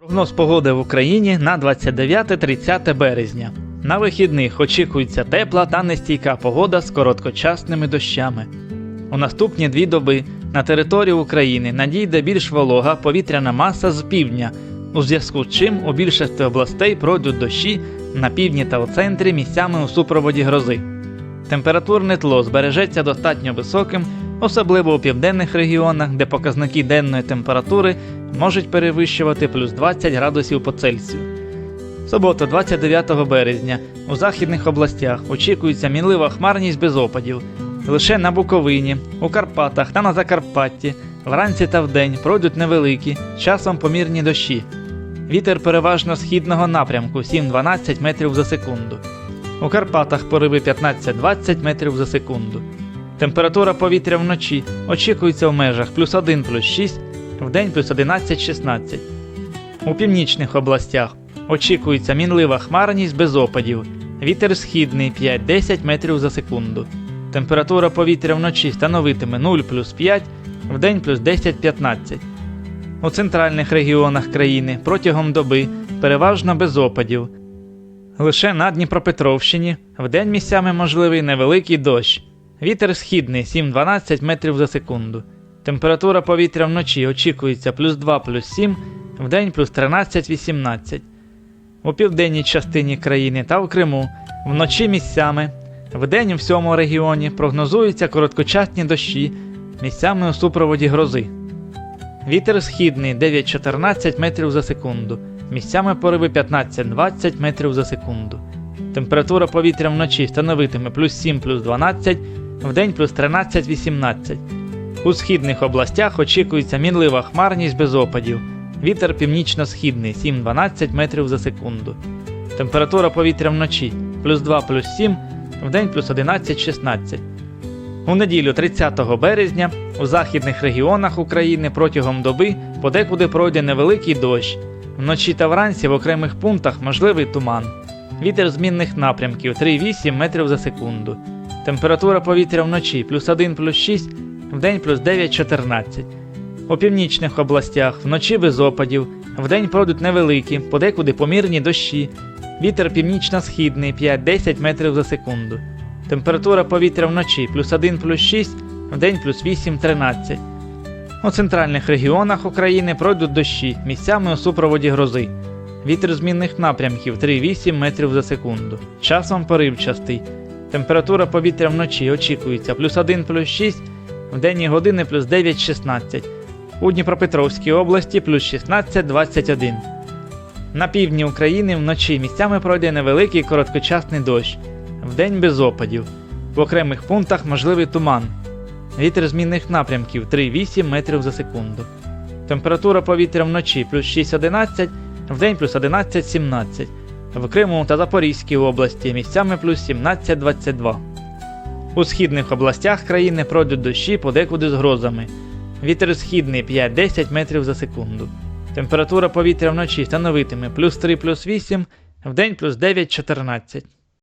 Прогноз погоди в Україні на 29-30 березня. На вихідних очікується тепла та нестійка погода з короткочасними дощами. У наступні дві доби на територію України надійде більш волога повітряна маса з півдня, у зв'язку з чим у більшості областей пройдуть дощі на півдні та у центрі місцями у супроводі грози. Температурне тло збережеться достатньо високим, особливо у південних регіонах, де показники денної температури можуть перевищувати плюс 20 градусів по Цельсію. Суботу, 29 березня, у західних областях очікується мінлива хмарність без опадів. Лише на Буковині, у Карпатах та на Закарпатті вранці та вдень пройдуть невеликі, часом помірні дощі. Вітер переважно східного напрямку 7-12 метрів за секунду. У Карпатах пориви 15-20 метрів за секунду. Температура повітря вночі очікується в межах плюс 1 плюс 6, вдень плюс 11-16. У північних областях очікується мінлива хмарність без опадів. Вітер східний 5-10 метрів за секунду. Температура повітря вночі становитиме 0 плюс 5, вдень плюс 10-15. У центральних регіонах країни протягом доби переважно без опадів. Лише на Дніпропетровщині вдень місцями можливий невеликий дощ. Вітер східний 7-12 метрів за секунду. Температура повітря вночі очікується плюс 2 плюс 7, вдень плюс 13-18. У південній частині країни та в Криму вночі місцями, вдень у всьому регіоні прогнозуються короткочасні дощі, місцями у супроводі грози. Вітер східний 9-14 метрів за секунду, місцями пориви 15-20 метрів за секунду. Температура повітря вночі становитиме плюс 7 плюс 12, вдень плюс 13-18. У східних областях очікується мінлива хмарність без опадів. Вітер північно-східний 7-12 метрів за секунду. Температура повітря вночі плюс 2 плюс 7, вдень плюс 11-16. У неділю 30 березня у західних регіонах України протягом доби подекуди пройде невеликий дощ. Вночі та вранці в окремих пунктах можливий туман. Вітер змінних напрямків 3,8 метрів за секунду. Температура повітря вночі плюс 1 плюс 6, вдень плюс 9-14. У північних областях вночі без опадів, вдень пройдуть невеликі, подекуди помірні дощі. Вітер північно-східний 5-10 метрів за секунду. Температура повітря вночі плюс 1 плюс 6, вдень плюс 8-13. У центральних регіонах України пройдуть дощі, місцями у супроводі грози. Вітер змінних напрямків 3,8 метрів за секунду. Часом поривчастий. Температура повітря вночі очікується плюс 1 плюс 6, в денні години плюс 9-16. У Дніпропетровській області плюс 16-21. На півдні України вночі місцями пройде невеликий короткочасний дощ, вдень без опадів. В окремих пунктах можливий туман. Вітер змінних напрямків 3,8 метрів за секунду. Температура повітря вночі плюс 6-11, вдень плюс 11-17. В Криму та Запорізькій області місцями плюс 17-22. У східних областях країни пройдуть дощі подекуди з грозами. Вітер східний 5-10 метрів за секунду. Температура повітря вночі становитиме плюс 3 плюс 8, вдень плюс 9-14.